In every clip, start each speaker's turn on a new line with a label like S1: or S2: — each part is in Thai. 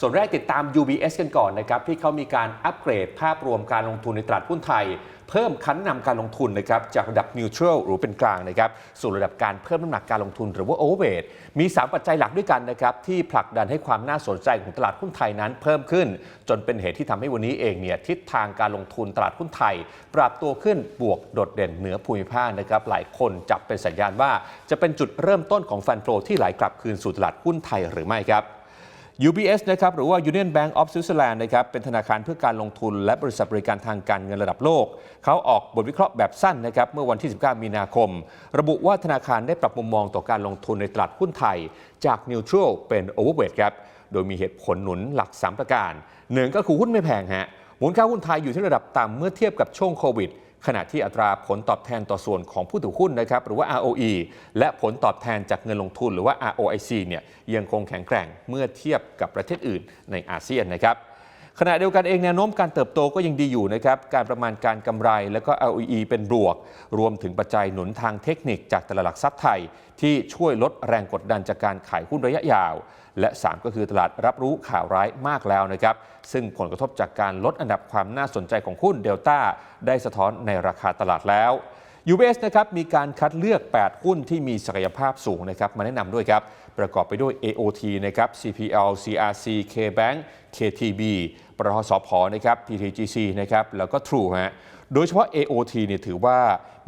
S1: ส่วนแรกติดตาม UBS กันก่อนนะครับที่เขามีการอัปเกรดภาพรวมการลงทุนในตลาดหุ้นไทย เพิ่มคันนำการลงทุนนะครับจากระดับ neutral หรือเป็นกลางนะครับสู่ระดับการเพิ่มน้ำหนักการลงทุนหรือว่า overweight มี 3 ปัจจัยหลักด้วยกันนะครับที่ผลักดันให้ความน่าสนใจของตลาดหุ้นไทยนั้นเพิ่มขึ้น จนเป็นเหตุที่ทำให้วันนี้เองเนี่ยทิศทางการลงทุนตลาดหุ้นไทย ปรับตัวขึ้นบวกโดดเด่นเหนือภูมิภาคนะครับหลายคนจับเป็นสัญญาณว่า จะเป็นจุดเริ่มต้นของฟันโฟที่ไหลกลับคืนสู่ตลาดหุ้นไทยหรือไม่ครับ UBS นะครับหรือว่า Union Bank of Switzerland นะครับเป็นธนาคารเพื่อการลงทุน และบริษัทบริการทางการเงินระดับโลก เขาออกบทวิเคราะห์แบบสั้นนะครับเมื่อวันที่ 19 มีนาคม ระบุว่าธนาคารได้ปรับมุมมองต่อการลงทุนในตลาดหุ้นไทย จาก neutral เป็น overweight ครับโดยมีเหตุผลหนุนหลัก 3 ประการหนึ่งก็คือหุ้นไม่แพงฮะมูลค่าหุ้นไทยอยู่ที่ระดับต่ำเมื่อเทียบกับช่วงโควิด ขณะที่อัตราผลตอบแทนต่อส่วนของผู้ถือหุ้นนะครับหรือว่า ROE และผลตอบแทนจากเงินลงทุนหรือว่า ROIC เนี่ยยังคงแข็งแกร่งเมื่อเทียบกับประเทศอื่นในอาเซียนนะครับ ขณะเดียวกันเองแนวโน้มการเติบโตก็ยังดีอยู่นะครับ การประมาณการกำไรและก็ ROE เป็นบวก รวมถึงปัจจัยหนุนทางเทคนิคจากตลาดหลักทรัพย์ไทย ที่ช่วยลดแรงกดดันจากการขายหุ้นระยะยาว และ 3 ก็คือตลาดรับรู้ข่าวร้ายมากแล้วนะครับ ซึ่งผลกระทบจากการลดอันดับความน่าสนใจของหุ้นเดลต้าได้สะท้อนในราคาตลาดแล้ว UBS นะครับมีการคัดเลือก 8 หุ้นที่มีศักยภาพสูงนะครับมาแนะนำด้วยครับ ประกอบไปด้วย AOT นะครับ CPL CRC KBank KTB ปตทสพนะครับ PTGC นะครับแล้วก็ True ฮะโดยเฉพาะ AOT เนี่ยถือว่า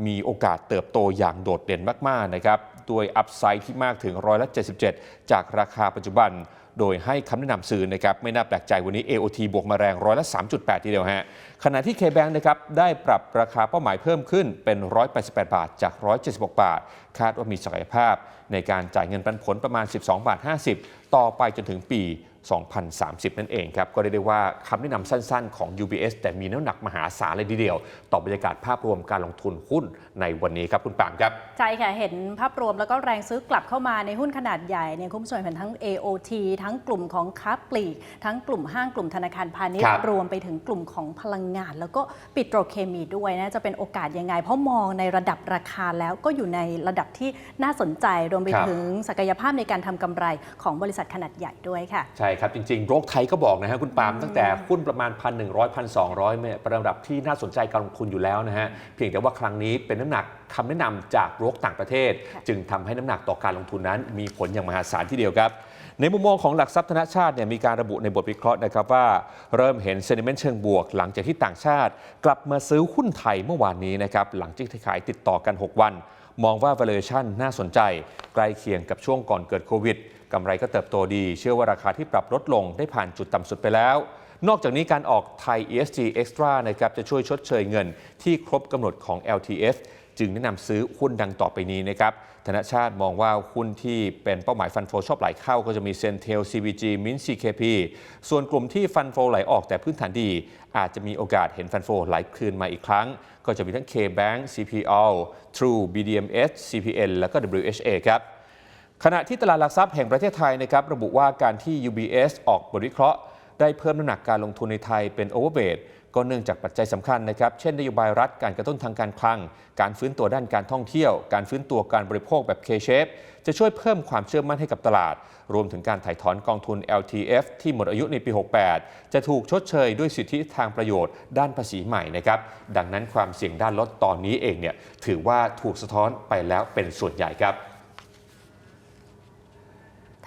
S1: มีโอกาสเติบโตอย่างโดดเด่นมาก ๆ นะครับ ด้วยอัพไซด์ที่มากถึงร้อยละ77 จากราคาปัจจุบัน โดยให้คำแนะนำสื่อนะครับไม่น่าแปลกใจวันนี้ AOT บวกมาแรงร้อยละ 3.8 ทีเดียวฮะขณะที่ KBank นะครับได้ปรับราคาเป้าหมายเพิ่มขึ้นเป็น 188 บาท จาก 176 บาท คาดว่ามีศักยภาพในการจ่ายเงินปันผลประมาณ 12 บาท 50 ต่อไปจนถึงปี 2030 นั่นเองครับ ก็เรียกได้ว่าคำแนะนำสั้นๆ ของ UBS แต่มีน้ำหนักมหาศาลเลยทีเดียว ต่อบรรยากาศภาพรวมการลงทุนหุ้นในวันนี้ครับคุณปามครับ
S2: ใช่ค่ะ เห็นภาพรวมแล้วก็แรงซื้อกลับเข้ามาในหุ้นขนาดใหญ่เนี่ยคุณผู้ชมเห็นทั้ง AOT ทั้งกลุ่มของค้าปลีก ทั้งกลุ่มห้างกลุ่มธนาคารพาณิช
S1: ครั
S2: ย์
S1: บ
S2: รวมไปถึงกลุ่มของพลังงาน แล้วก็ปิโตรเคมีด้วยนะจะเป็นโอกาสยังไง เพราะมองในระดับราคาแล้วก็อยู่ในระดับที่น่าสนใจรวมไป
S1: ครับ
S2: ถึงศักยภาพในการทำกำไรของบริษัทขนาดใหญ่ด้วยค่ะ
S1: ใช่ครับ จริงๆโรคไทยก็บอกนะฮะคุณปาล์มตั้งแต่หุ้นประมาณ 1,100 1,200เนี่ยเป็นระดับที่น่าสนใจการลงทุนอยู่แล้วนะฮะเพียงแต่ว่าครั้งนี้เป็นน้ำหนักคำแนะนำจากโรคต่างประเทศ
S2: ค่ะ
S1: จึงทำให้น้ำหนักต่อการลงทุนนั้น มีผลอย่างมหาศาลทีเดียวครับในมุมมองของหลักทรัพย์ธนชาติเนี่ยมีการระบุในบทวิเคราะห์นะครับว่าเริ่มเห็นเซนิเมนต์เชิงบวก หลังจากที่ต่างชาติ กลับมาซื้อหุ้นไทยเมื่อวานนี้นะครับหลังจากที่ขายติดต่อกัน 6 วัน มองว่า valuation น่าสนใจ ใกล้เคียงกับช่วงก่อนเกิดโควิด กำไรก็เติบโตดี เชื่อว่าราคาที่ปรับลดลงได้ผ่านจุดต่ำสุดไปแล้ว นอกจากนี้การออกไทย ESG Extra นะครับจะช่วยชดเชยเงินที่ครบกำหนดของ LTF จึงแนะนำซื้อหุ้นดังต่อไปนี้นะครับ ธนชาติมองว่าหุ้นที่เป็นเป้าหมายฟันโฟชอบไหลเข้าก็จะมีเซนเทล CVG Mint CKP ส่วนกลุ่มที่ฟันโฟไหลออกแต่พื้นฐานดี อาจจะมีโอกาสเห็นฟันโฟไหลคืนมาอีกครั้ง ก็จะมีทั้ง KBank CPL True BDMs CPN แล้วก็ WHA ครับ ขณะที่ตลาดหลักทรัพย์แห่งประเทศไทยนะครับระบุว่าการที่ UBS ออกบทวิเคราะห์ ได้เพิ่มน้ำหนักการลงทุนในไทยเป็นโอเวอร์เ t ก็เนื่องจากปัจจัยสำคัญนะครับเช่นนโยบายรัฐการกระตุ้นทางการคลัง การฟื้นตัวด้านการท่องเที่ยว การฟื้นตัวการบริโภคแบบ K-shape จะช่วยเพิ่มความเชื่อมั่นให้กับตลาด รวมถึงการถ่ายถอนกองทุน LTF ที่หมดอายุในปี 68 จะถูกชดเชยด้วยสิทธิทางประโยชน์ด้านภาษีใหม่นะครับดังนั้นความเสี่ยงด้านลดตอนนี้เองเนี่ยถือว่าถูกสะท้อนไปแล้วเป็นส่วนใหญ่ครับ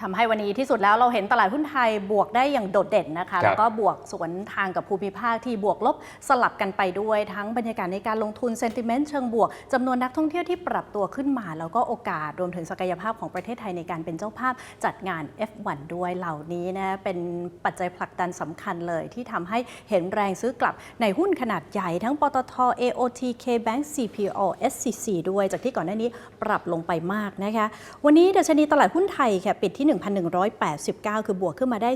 S2: ทำให้วันนี้ที่สุดแล้วเราเห็นตลาดหุ้นไทยบวกได้อย่างโดดเด่นนะ
S1: ครั
S2: คะ
S1: บ
S2: แล้วก็บวกสวนทางกับภูมิภาคที่บวกลบสลับกันไปด้วยทั้งบรรยากาศในการลงทุนเซนติเมนต์เชิงบวกจำนวนนักท่องเที่ยวที่ปรับตัวขึ้นมา แล้วก็โอกาสรวมถึงศักยภาพของประเทศไทยในการเป็นเจ้าภาพจัดงาน F1 ด้วยเหล่านี้นะเป็นปัจจัยผลักดันสำคัญเลย ที่ทำให้เห็นแรงซื้อกลับในหุ้นขนาดใหญ่ทั้งปตท AOT KBank CPO SCC ด้วย จากที่ก่อนหน้านี้ปรับลงไปมากนะคะวันนี้ดัชนีตลาดหุ้นไทยค่ะปิดที่1,189 คือบวกขึ้นมาได้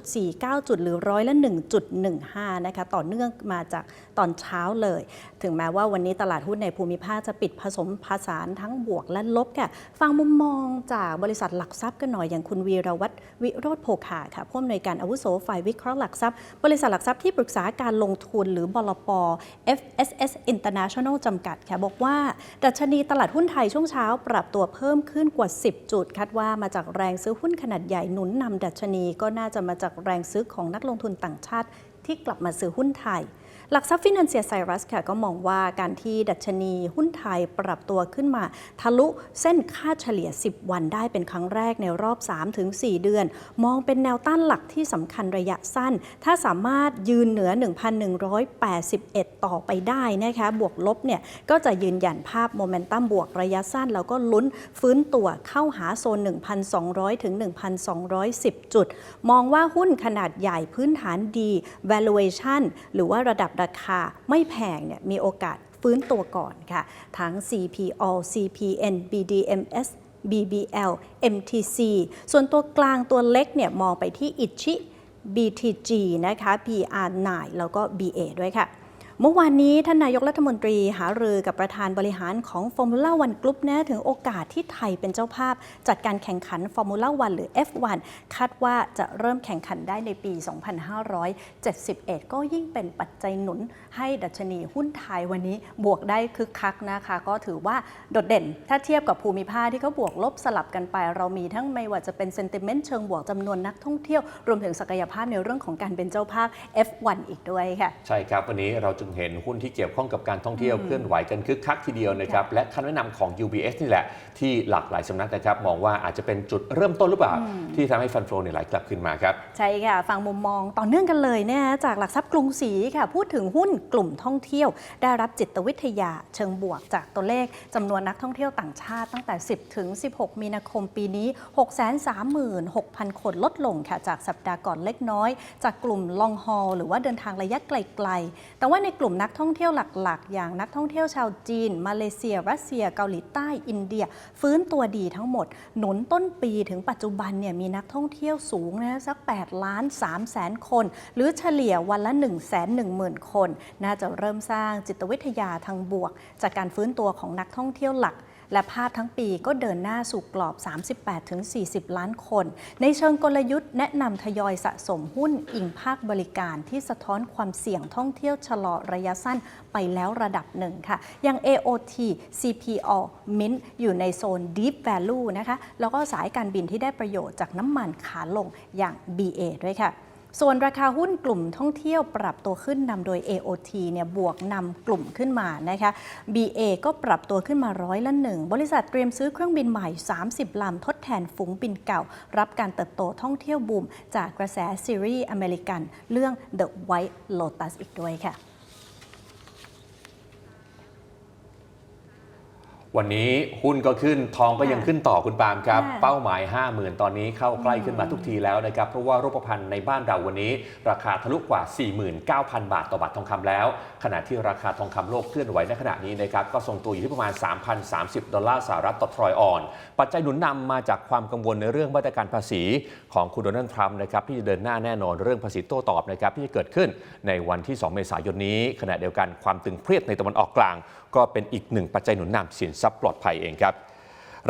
S2: 13.49 จุดหรือร้อยละ 1.15 นะคะ ต่อเนื่องมาจาก ตอนเช้าเลย ถึงแม้ว่าวันนี้ตลาดหุ้นในภูมิภาคจะปิดผสมผสานทั้งบวกและลบค่ะ ฟังมุมมองจากบริษัทหลักทรัพย์กันหน่อยอย่างคุณวีรวัตรวิโรธโภคาค่ะผู้อำนวยการอาวุโสฝ่ายวิเคราะห์หลักทรัพย์ บริษัทหลักทรัพย์ที่ปรึกษาการลงทุนหรือบลป FSS International จำกัดค่ะบอกว่าดัชนีตลาดหุ้นไทยช่วงเช้า ปรับตัวเพิ่มขึ้นกว่า 10 จุดคาดว่ามาจากแรงซื้อหุ้นขนาดใหญ่หนุนนำดัชนีก็น่าจะมาจากแรงซื้อของนักลงทุนต่างชาติที่กลับมาซื้อหุ้นไทย หลักทรัพย์ฟินแลนเซียไซรัสค่ะก็มองว่าการที่ดัชนีหุ้นไทยปรับตัวขึ้นมา ทะลุเส้นค่าเฉลี่ย 10 วันได้เป็นครั้งแรกในรอบ 3-4 เดือน มองเป็นแนวต้านหลักที่สำคัญระยะสั้น ถ้าสามารถยืนเหนือ 1,181 ต่อไปได้นะคะบวกลบเนี่ยก็จะยืนยันภาพโมเมนตัมบวกระยะสั้น แล้วก็ลุ้นฟื้นตัวเข้าหาโซน 1,200 ถึง 1,210 จุด มองว่าหุ้นขนาดใหญ่พื้นฐานดี valuation หรือว่าระดับราคาไม่แพงเนี่ยมีโอกาสฟื้นตัวก่อนค่ะ ทั้ง CPO CPN BDMs BBL MTC ส่วนตัวกลางตัวเล็กเนี่ยมองไปที่อิชิ BTG นะคะ PR9 แล้วก็ BA ด้วยค่ะ เมื่อวานนี้ท่านนายกรัฐมนตรีหารือกับประธานบริหารของ Formula One Group นะถึงโอกาสที่ไทยเป็นเจ้าภาพ จัดการแข่งขัน Formula One หรือ F1 คาดว่าจะเริ่มแข่งขันได้ในปี 2571 ก็ยิ่งเป็นปัจจัยหนุนให้ดัชนีหุ้นไทยวันนี้บวกได้คึกคักนะคะ ก็ถือว่าโดดเด่น ถ้าเทียบกับภูมิภาคที่เขาบวกลบสลับกันไป เรามีทั้งไม่ว่าจะเป็นเซนติเมนต์เชิงบวกจำนวนนักท่องเที่ยวรวมถึงศักยภาพในเรื่องของการเป็นเจ้าภาพ F1 อีกด้วยค่ะ
S1: ใช่ครับวันนี้เราจึงเห็นหุ้นที่เกี่ยวข้องกับการท่องเที่ยวเคลื่อนไหวกันคึกคักทีเดียวนะครับและคำแนะนำของ UBS นี่แหละที่หลากหลายสำนักนะครับมองว่าอาจจะเป็นจุดเริ่มต้นหรือเปล่า ที่ทำให้ฟันโฟเนี่ยไหลกลับขึ้นมาครับ
S2: ใช่ค่ะฟังมุมมองต่อเนื่องกันเลยเนี่ยจากหลักทรัพย์กรุงศรีค่ะพูดถึงหุ้นกลุ่มท่องเที่ยว ได้รับจิตวิทยาเชิงบวกจากตัวเลขจำนวนนักท่องเที่ยวต่างชาติตั้งแต่ 10 ถึง 16 มีนาคมปีนี้ 636,000 คนลดลงค่ะจากสัปดาห์ก่อนเล็กน้อย จากกลุ่มลองฮอลหรือว่าเดินทางระยะไกล ๆ แต่ว่าในกลุ่มนักท่องเที่ยวหลักๆ อย่างนักท่องเที่ยวชาวจีน มาเลเซีย รัสเซีย เกาหลีใต้ อินเดีย ฟื้นตัวดีทั้งหมด หนุนต้นปีถึงปัจจุบันเนี่ยมีนักท่องเที่ยวสูงนะสัก8ล้าน3แสนคน หรือเฉลี่ยวันละ 1 1 0 0 0 0 คน น่าจะเริ่มสร้างจิตวิทยาทางบวก จากการฟื้นตัวของนักท่องเที่ยวหลัก และภาพทั้งปีก็เดินหน้าสู่กรอบ 38-40 ล้านคน ในเชิงกลยุทธ์แนะนำทยอยสะสมหุ้นอิงภาคบริการที่สะท้อนความเสี่ยงท่องเที่ยวชะลอระยะสั้นไปแล้วระดับหนึ่งค่ะอย่าง AOT CPO Mint อยู่ในโซน Deep Value นะคะ แล้วก็สายการบินที่ได้ประโยชน์จากน้ำมันขาลงอย่าง BA ด้วยค่ะ ส่วนราคาหุ้นกลุ่มท่องเที่ยวปรับตัวขึ้นนำโดย AOT เนี่ยบวกนำกลุ่มขึ้นมานะคะ BA ก็ปรับตัวขึ้นมาร้อยละหนึ่ง บริษัทเตรียมซื้อเครื่องบินใหม่ 30 ลำทดแทนฝูงบินเก่า รับการเติบโตท่องเที่ยวบูม จากกระแสซีรีส์อเมริกัน เรื่อง The White Lotus อีกด้วยค่ะ
S1: วันนี้หุ้นก็ขึ้นทองก็ยังขึ้นต่อคุณปาล์มครับ
S2: ค่ะ
S1: เป้าหมาย 50,000 ตอนนี้เข้าใกล้ขึ้นมาทุกทีแล้วนะครับ เพราะว่ารูปพรรณในบ้านเราวันนี้ ราคาทะลุกว่า 49,000 บาทต่อบาททองคำแล้ว ขณะที่ราคาทองคำโลกเคลื่อนไหวในขณะนี้นะครับก็ทรงตัวอยู่ที่ประมาณ 3,030 ดอลลาร์สหรัฐต่อทรอยออน ปัจจัยหนุนนำมาจากความกังวลในเรื่องมาตรการภาษีของคุณโดนัลด์ทรัมป์นะครับที่จะเดินหน้าแน่นอนเรื่องภาษีโต้ตอบนะครับที่จะเกิดขึ้นในวันที่ 2 เมษายนนี้ ขณะเดียวกันความตึงเครียดในตะวันออกกลาง ก็เป็นอีกหนึ่งปัจจัยหนุนนำสินทรัพย์ปลอดภัยเองครับ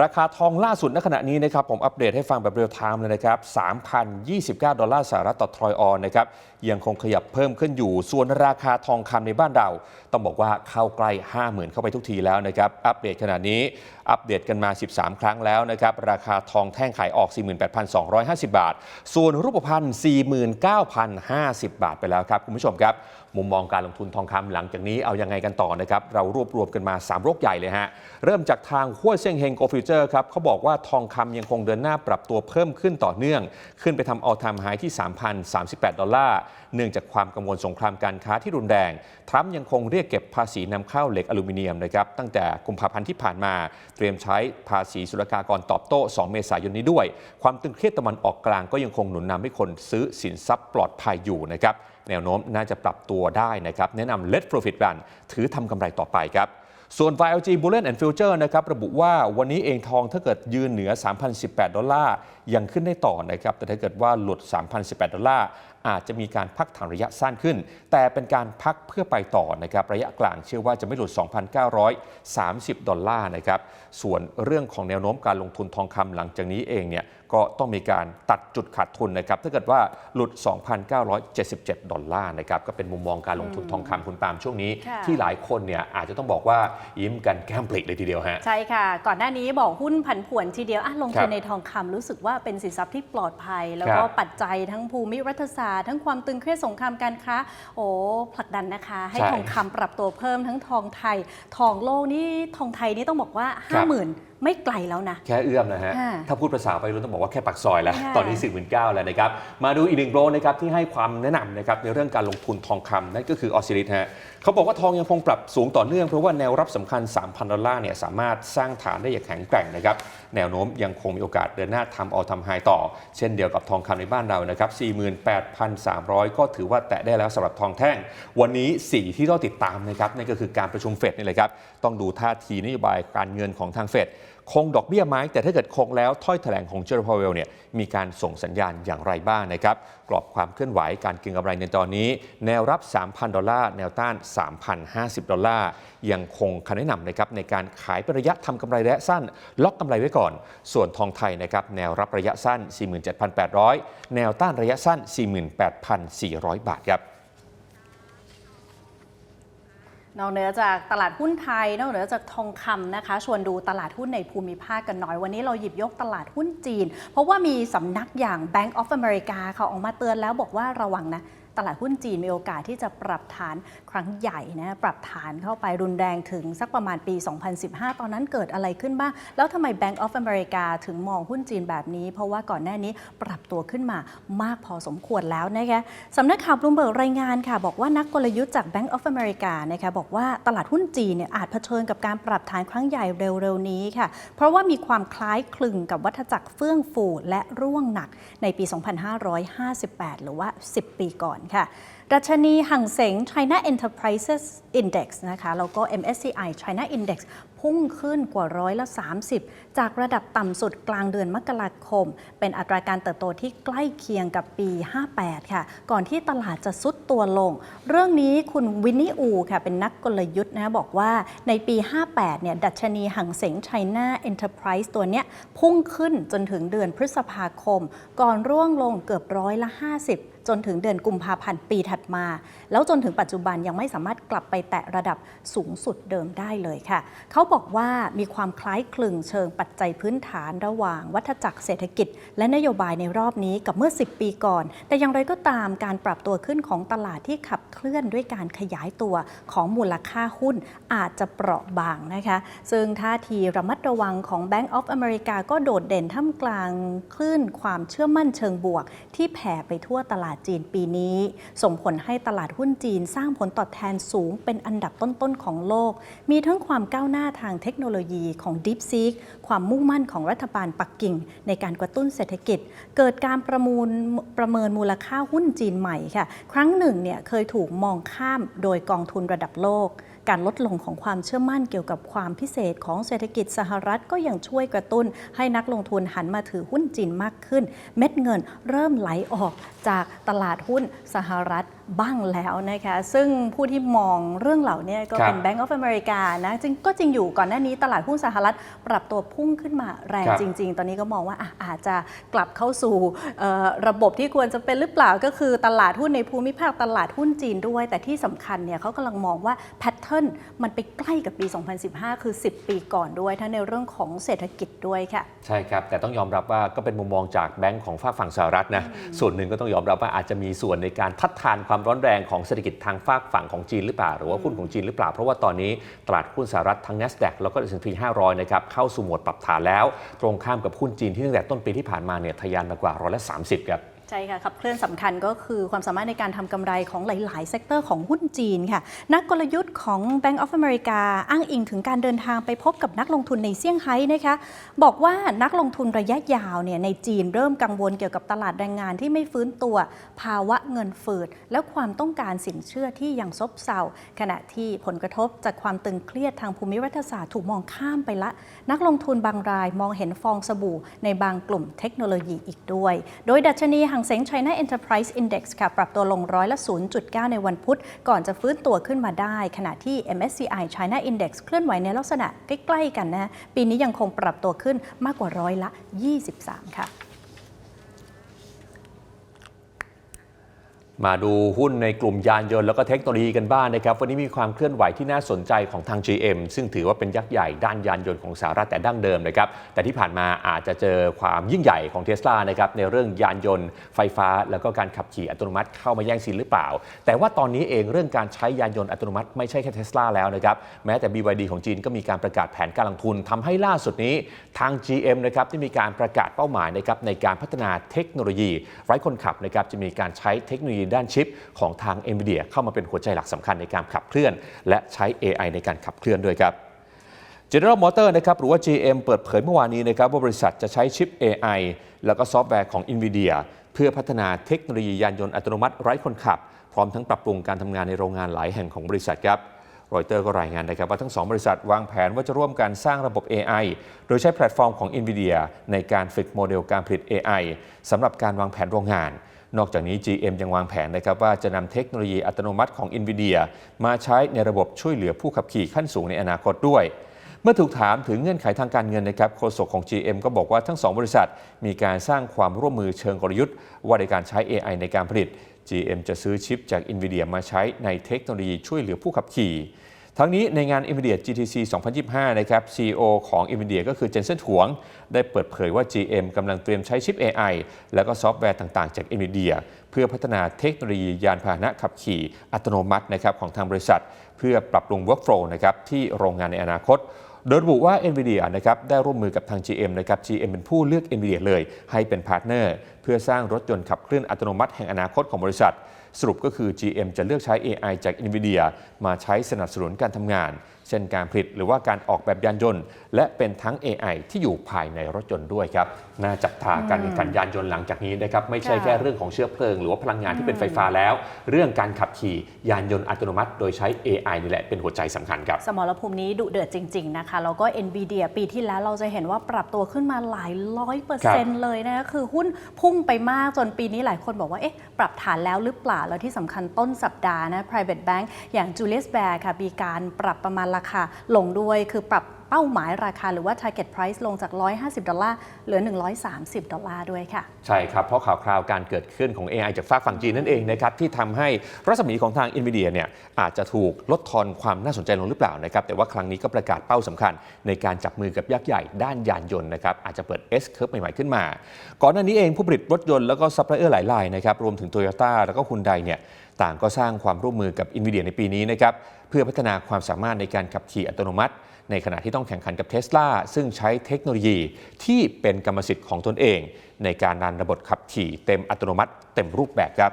S1: ราคาทองล่าสุดณขณะนี้นะครับผมอัปเดตให้ฟังแบบเรียลไทม์เลยนะครับ3,029 ดอลลาร์สหรัฐต่อทรอยออนนะครับยังคงขยับเพิ่มขึ้นอยู่ ส่วนราคาทองคำในบ้านเรา ต้องบอกว่าเข้าใกล้ 50,000 เข้าไปทุกทีแล้วนะครับ อัปเดตขณะนี้ อัปเดตกันมา 13 ครั้งแล้วนะครับ ราคาทองแท่งขายออก 48,250 บาท ส่วนรูปพรรณ49,050 บาทไปแล้วครับ คุณผู้ชมครับ มุมมองการลงทุนทองคำหลังจากนี้เอายังไงกันต่อนะครับ เรารวบรวมกันมา 3 โรคใหญ่เลยฮะ เริ่มจากทางห้วยเซี่ยงเฮงโกลฟิวเจอร์ครับเขาบอกว่าทองคำยังคงเดินหน้าปรับตัวเพิ่มขึ้นต่อเนื่อง ขึ้นไปทำออทามไฮที่ 3,038 ดอลลาร์เนื่องจากความกังวลสงครามการค้าที่รุนแรง ทรัมป์ยังคงเรียกเก็บภาษีนำเข้าเหล็กอลูมิเนียมนะครับตั้งแต่กุมภาพันธ์ที่ผ่านมา เตรียมใช้ภาษีศุลกากรตอบโต้ 2 เมษายนนี้ด้วย ความตึงเครียดตะวันออกกลางก็ยังคงหนุนนำให้คนซื้อสินทรัพย์ปลอดภัยอยู่นะครับแนวโน้มน่าจะปรับตัวได้นะครับแนะนำ Let Profit Run ถือทำกำไรต่อไปครับส่วน YLG Bullion and Future นะครับระบุว่าวันนี้เองทองถ้าเกิดยืนเหนือ 3,018 ดอลลาร์ยังขึ้นได้ต่อนะครับแต่ถ้าเกิดว่าหลุด 3,018 ดอลลาร์ อาจจะมีการพักฐานระยะสั้นขึ้น แต่เป็นการพักเพื่อไปต่อนะครับระยะกลางเชื่อว่าจะไม่หลุด 2,930 ดอลลาร์นะครับส่วนเรื่องของแนวโน้มการลงทุนทองคำหลังจากนี้เองเนี่ยก็ต้องมีการตัดจุดขาดทุนนะครับถ้าเกิดว่าหลุด 2,977 ดอลลาร์นะครับก็เป็นมุมมองการลงทุนทองคำคุณปาล์มช่วงนี้
S2: ค่ะ
S1: ที่หลายคนเนี่ยอาจจะต้องบอกว่ายิ้มกันแก้มปลิเลยทีเดียวฮะ
S2: ใช่ค่ะ ก่อนหน้านี้บอกหุ้นผันผวนทีเดียวอะลงทุ
S1: ครั
S2: น
S1: บ
S2: ในทองคำรู้สึกว่าเป็นสินทรัพย์ที่ปลอดภัย แล้ว
S1: ครั
S2: ก็
S1: บ
S2: ปัจจัยทั้งภูมิรัฐศาสตร์ทั้งความตึงเครียดสงครามการค้า โอ้ผลักดันนะคะ ให้
S1: ใช่
S2: ทองคำปรับตัวเพิ่มทั้งทองไทย ทองโลกนี่ทองไทยนี่ต้องบอกว่า
S1: ครับ
S2: 50,000ไม่ไกลแล้วนะ
S1: แค่เอื้อมนะฮะ
S2: ค่ะ
S1: ถ้าพูดภาษาไปรุ่นต้องบอกว่าแค่ปักซอยแล้ว
S2: ค่ะ
S1: ตอนนี้4 9 0 0 0แล้วนะครับ มาดูอีกหนึ่งโรนะครับที่ให้ความแนะนำนะครับในเรื่องการลงทุนทองคำนั่นก็คือออสซิลิสฮะเขาบอกว่าทองยังคงปรับสูงต่อเนื่อง เพราะว่าแนวรับสำคัญ 3,000 ดอลลาร์เนี่ยสามารถสร้างฐานได้อย่างแข็งแกร่งนะครับแนวโน้มยังคงมีโอกาสเดินหน้าทำออทำไฮต่อ เช่นเดียวกับทองคำในบ้านเรานะครับ48,300 ก็ถือว่าแตะได้แล้วสำหรับทองแท่ง วันนี้สีที่ต้องติดตามนะครับนั่นก็คือการประชุมเฟดนี่เลยครับต้องดูท่าทีนโยบายการเงินของทางเฟด คงดอกเบี้ยไหมแต่ถ้าเกิดคงแล้วถ้อยแถลงของเจอร์พาวเวลเนี่ยมีการส่งสัญญาณอย่างไรบ้างนะครับกรอบความเคลื่อนไหวการเก็งกำไรในตอนนี้ แนวรับ 3,000 ดอลลาร์แนวต้าน 3,050 ดอลลาร์ยังคงคำแนะนำนะครับในการขายเป็นระยะทำกำไรระยะสั้น ล็อกกำไรไว้ก่อน ส่วนทองไทยนะครับแนวรับระยะสั้น 47,800 แนวต้านระยะสั้น 48,400 บาทครับ
S2: นอกเหนือจากตลาดหุ้นไทย นอกเหนือจากทองคำนะคะ ชวนดูตลาดหุ้นในภูมิภาคกันหน่อย วันนี้เราหยิบยกตลาดหุ้นจีน เพราะว่ามีสำนักอย่าง Bank of America เขาออกมาเตือนแล้วบอกว่าระวังนะ ตลาดหุ้นจีนมีโอกาสที่จะปรับฐานครั้งใหญ่นะปรับฐานเข้าไปรุนแรงถึงสักประมาณปี 2015 ตอนนั้นเกิดอะไรขึ้นบ้าง แล้วทำไม Bank of America ถึงมองหุ้นจีนแบบนี้ เพราะว่าก่อนหน้านี้ปรับตัวขึ้นมามากพอสมควรแล้วนะคะสำนักข่าวบลูมเบิร์กรายงานค่ะ บอกว่านักกลยุทธ์จาก Bank of America นะคะบอกว่าตลาดหุ้นจีนเนี่ยอาจเผชิญกับการปรับฐานครั้งใหญ่เร็วๆนี้ค่ะ เพราะว่ามีความคล้ายคลึงกับวัฏจักรเฟื่องฟูและร่วงหนักในปี 2558 หรือว่า 10 ปีก่อนค่ะ ดัชนีห่างเสง China Enterprises Index นะคะแล้วก็ MSCI China Index พุ่งขึ้นกว่าร้อยละ 30 จากระดับต่ำสุดกลางเดือนมกราคม เป็นอัตราการเติบโตที่ใกล้เคียงกับปี 58 ค่ะ ก่อนที่ตลาดจะซุดตัวลง เรื่องนี้คุณวินนี่อูค่ะ เป็นนักกลยุทธ์นะบอกว่าในปี 58 เนี่ย ดัชนีห่งเสง China Enterprise ตัวเนี้ยพุ่งขึ้นจนถึงเดือนพฤษภาคม ก่อนร่วงลงเกือบร้อยละ 50 จนถึงเดือนกุมภาพันธ์ปีถัดมา แล้วจนถึงปัจจุบันยังไม่สามารถกลับไปแตะระดับสูงสุดเดิมได้เลยค่ะ เขาบอกว่ามีความคล้ายคลึงเชิงปัจจัยพื้นฐานระหว่าง วัฏจักรเศรษฐกิจ และนโยบายในรอบนี้กับเมื่อ 10 ปีก่อน แต่อย่างไรก็ตามการปรับตัวขึ้นของตลาดที่ขับเคลื่อนด้วยการขยายตัวของมูลค่าหุ้นอาจจะเปราะบางนะคะ ซึ่งท่าทีระมัดระวังของ Bank of America ก็โดดเด่นท่ามกลางคลื่นความเชื่อมั่นเชิงบวก ที่แผ่ไปทั่วตลาดจีนปีนี้ ส่งผลให้ตลาดหุ้นจีนสร้างผลตอบแทนสูงเป็นอันดับต้นๆของโลก มีทั้งความก้าวหน้าทางเทคโนโลยีของ DeepSeek ความมุ่งมั่นของรัฐบาลปักกิ่ง ในการกระตุ้นเศรษฐกิจ เกิดการประมูลประเมินมูลค่าหุ้นจีนใหม่ค่ะ ครั้งหนึ่งเนี่ยเคยถูกมองข้ามโดยกองทุนระดับโลก การลดลงของความเชื่อมั่นเกี่ยวกับความพิเศษของเศรษฐกิจสหรัฐก็ยังช่วยกระตุ้น ให้นักลงทุนหันมาถือหุ้นจีนมากขึ้น เม็ดเงินเริ่มไหลออกจากตลาดหุ้นสหรัฐบ้างแล้วนะคะ ซึ่งผู้ที่มองเรื่องเหล่านี้ก็เป็น
S1: ครับ
S2: Bank of America นะจริงก็จริงอยู่ก่อนหน้านี้ตลาดหุ้นสหรัฐ ปรับตัวพุ่งขึ้นมาแรง
S1: ครับ
S2: จริง ๆ ตอนนี้ก็มองว่าอะอาจจะกลับเข้าสู่เอ่อระบบที่ควรจะเป็นหรือเปล่าก็คือตลาดหุ้นในภูมิภาคตลาดหุ้นจีนด้วย แต่ที่สำคัญเนี่ยเขากำลังมองว่าแพทเทิร์นมันไปใกล้กับปี 2015 คือ 10 ปีก่อนด้วย ทั้งในเรื่องของเศรษฐกิจด้วยค่ะ
S1: ใช่ครับ แต่ต้องยอมรับว่าก็เป็นมุมมองจากแบงก์ของฝากฝั่งสหรัฐนะ ส่วนหนึ่งก็ต้องยอมรับว่าอาจจะมีส่วนในการทัดทานความร้อนแรงของเศรษฐกิจทางฝากฝั่งของจีนหรือเปล่า หรือว่าหุ้นของจีนหรือเปล่า เพราะว่าตอนนี้ตลาดหุ้นสหรัฐทั้ง NASDAQ แล้วก็ S&P 500นะครับเข้าสู่โหมดปรับฐานแล้ว ตรงข้ามกับหุ้นจีนที่ตั้งแต่ต้นปีที่ผ่านมาเนี่ยทะยานมากว่าร้อยละ30ครับ
S2: ใช่ค่ะขับเคลื่อนสำคัญก็คือความสามารถในการทำกำไรของหลาย ๆ เซกเตอร์ของหุ้นจีนค่ะ นักกลยุทธ์ของ Bank of America อ้างอิงถึงการเดินทางไปพบกับนักลงทุนในเซี่ยงไฮ้นะคะ บอกว่านักลงทุนระยะยาวเนี่ยในจีนเริ่มกังวลเกี่ยวกับตลาดแรงงานที่ไม่ฟื้นตัว ภาวะเงินเฟ้อและความต้องการสินเชื่อที่ยังซบเซาขณะที่ผลกระทบจากความตึงเครียดทางภูมิรัฐศาสตร์ถูกมองข้ามไปละ นักลงทุนบางรายมองเห็นฟองสบู่ในบางกลุ่มเทคโนโลยีอีกด้วย โดยดัชนีหางเซ็ง China Enterprise Index ค่ะปรับตัวลงร้อยละ 0.9 ในวันพุธ ก่อนจะฟื้นตัวขึ้นมาได้ ขณะที่ MSCI China Index เคลื่อนไหวในลักษณะใกล้ ๆ กันนะ ปีนี้ยังคงปรับตัวขึ้นมากกว่าร้อยละ 23 ค่ะ
S1: มาดูหุ้นในกลุ่มยานยนต์แล้วก็เทคโนโลยีกันบ้างนะครับ วันนี้มีความเคลื่อนไหวที่น่าสนใจของทาง GM ซึ่งถือว่าเป็นยักษ์ใหญ่ด้านยานยนต์ของสหรัฐแต่ดั้งเดิมนะครับ แต่ที่ผ่านมาอาจจะเจอความยิ่งใหญ่ของเทสลานะครับในเรื่องยานยนต์ไฟฟ้า แล้วก็การขับขี่อัตโนมัติเข้ามาแย่งซีนหรือเปล่า แต่ว่าตอนนี้เองเรื่องการใช้ยานยนต์อัตโนมัติไม่ใช่แค่เทสลาแล้วนะครับแม้แต่ BYD ของจีนก็มีการประกาศแผนการลงทุนทำให้ล่าสุดนี้ทาง GM นะครับได้มีการประกาศเป้าหมายนะครับในการพัฒนาเทคโนโลยี ไร้คนขับนะครับจะมีการใช้เทคโนโลยีด้านชิป ของทาง NVIDIA เข้ามาเป็นหัวใจหลักสำคัญในการขับเคลื่อน และใช้ AI ในการขับเคลื่อนด้วยครับ General Motor นะครับหรือว่า GM เปิดเผยเมื่อวานนี้นะครับว่าบริษัทจะใช้ชิป AI แล้วก็ซอฟต์แวร์ของ NVIDIA เพื่อพัฒนาเทคโนโลยียานยนต์อัตโนมัติไร้คนขับ พร้อมทั้งปรับปรุงการทำงานในโรงงานหลายแห่งของบริษัทครับรอยเตอร์ก็รายงานนะครับว่าทั้งสองบริษัทวางแผนว่าจะร่วมกันสร้างระบบ AI โดยใช้แพลตฟอร์มของ NVIDIA ในการฝึกโมเดลการผลิต AI สำหรับการวางแผนโรงงาน นอกจากนี้ GM ยังวางแผนนะครับว่าจะนำเทคโนโลยีอัตโนมัติของ NVIDIA มาใช้ในระบบช่วยเหลือผู้ขับขี่ขั้นสูงในอนาคตด้วยเมื่อถูกถามถึงเงื่อนไขทางการเงินนะครับโฆษกของ GM ก็บอกว่าทั้ง 2 บริษัท มีการสร้างความร่วมมือเชิงกลยุทธ์ ว่าในการใช้ AI ในการผลิต GM จะซื้อชิปจาก NVIDIA มาใช้ในเทคโนโลยีช่วยเหลือผู้ขับขี่ ทั้งนี้ในงาน NVIDIA GTC 2025 นะครับ CEO ของ NVIDIA ก็คือเจนเซนถวง ได้เปิดเผยว่า GM กำลังเตรียมใช้ชิป AI แล้วก็ซอฟต์แวร์ต่างๆ จาก NVIDIA เพื่อพัฒนาเทคโนโลยียานพาหนะขับขี่อัตโนมัตินะครับของทางบริษัท เพื่อปรับปรุง workflow นะครับที่โรงงานในอนาคตโดยระบุว่า NVIDIA นะครับได้ร่วมมือกับทาง GM นะครับ GM เป็นผู้เลือก NVIDIA เลย ให้เป็นพาร์ทเนอร์ เพื่อสร้างรถยนต์ขับเคลื่อนอัตโนมัติแห่งอนาคตของบริษัท สรุปก็คือ GM จะเลือกใช้ AI จาก NVIDIA มาใช้สนับสนุนการทำงาน เช่นการผลิตหรือว่าการออกแบบยานยนต์ และเป็นทั้ง AI ที่อยู่ภายในรถยนต์ด้วยครับน่าจับตาการแข่งขันยานยนต์หลังจากนี้นะครับไม่ใช่แค่เรื่องของเชื้อเพลิง หรือว่าพลังงานที่เป็นไฟฟ้าแล้ว เรื่องการขับขี่ยานยนต์อัตโนมัติ โดยใช้ AI นี่แหละเป็นหัวใจสำคัญครับ
S2: สมรภูมินี้ดุเดือดจริง ๆ นะคะแล้วก็ NVIDIA ปีที่แล้วเราจะเห็นว่าปรับตัวขึ้นมาหลายร้อยเปอร์เซ็นต์เลยนะคะคือหุ้นพุ่งไปมากจนปีนี้หลายคนบอกว่าเอ๊ะปรับฐานแล้วหรือเปล่าแล้วที่สำคัญต้นสัปดาห์นะ private bank อย่าง Julius Baer ค่ะมีการปรับประมาณราคาลงด้วยคือปรับ เป้าหมายราคาหรือว่า target price ลงจาก 150 ดอลลาร์เหลือ 130 ดอลลาร์ด้วยค่ะ
S1: ใช่ครับ เพราะข่าวคราวการเกิดขึ้นของ AI จากฝากฝั่งจีนนั่นเองนะครับ ที่ทำให้รัศมีของทาง NVIDIA เนี่ยอาจจะถูกลดทอนความน่าสนใจลงหรือเปล่านะครับ แต่ว่าครั้งนี้ก็ประกาศเป้าสำคัญ ในการจับมือกับยักษ์ใหญ่ด้านยานยนต์นะครับอาจจะเปิด S curve ใหม่ๆขึ้นมา ก่อนหน้านี้เองผู้ผลิตรถยนต์แล้วก็ซัพพลายเออร์หลายรายนะครับรวมถึง Toyota แล้วก็ Hyundai เนี่ยต่างก็สร้างความร่วมมือกับ NVIDIA ในปีนี้นะครับเพื่อพัฒนาความสามารถในการขับขี่อัตโนมัติ ในขณะที่ต้องแข่งขันกับเท s l a ซึ่งใช้เทคโนโลยีที่เป็นกรรมสิทธิ์ของตนเอง ในการรันระบบขับขี่เต็มอัตโนมัติ เต็มรูปแบบครับ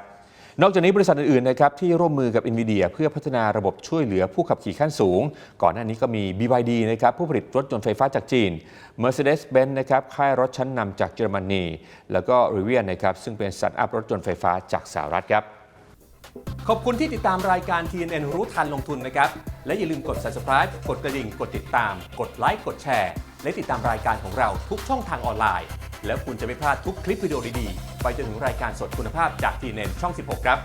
S1: นอกจากนี้บริษัทอื่นๆนะครับที่ร่วมมือกับ NVIDIA เพื่อพัฒนาระบบช่วยเหลือผู้ขับขี่ขั้นสูง ก่อนหน้านี้ก็มี BYD นะครับผู้ผลิตรถยนต์ไฟฟ้าจากจีน Mercedes-Benz นะครับค่ายรถชั้นนำจากเยอรมนี แล้วก็ Rivian นะครับซึ่งเป็นสตาร์ทอัพรถยนต์ไฟฟ้าจากสหรัฐครับ ขอบคุณที่ติดตามรายการ TNN รู้ทันลงทุนนะครับ และอย่าลืมกด subscribe กดกระดิ่ง กดติดตาม กดไลค์ กดแชร์ และติดตามรายการของเราทุกช่องทางออนไลน์ แล้วคุณจะไม่พลาดทุกคลิปวิดีโอดีๆ ไปจนถึงรายการสดคุณภาพจาก TNN ช่อง 16 ครับ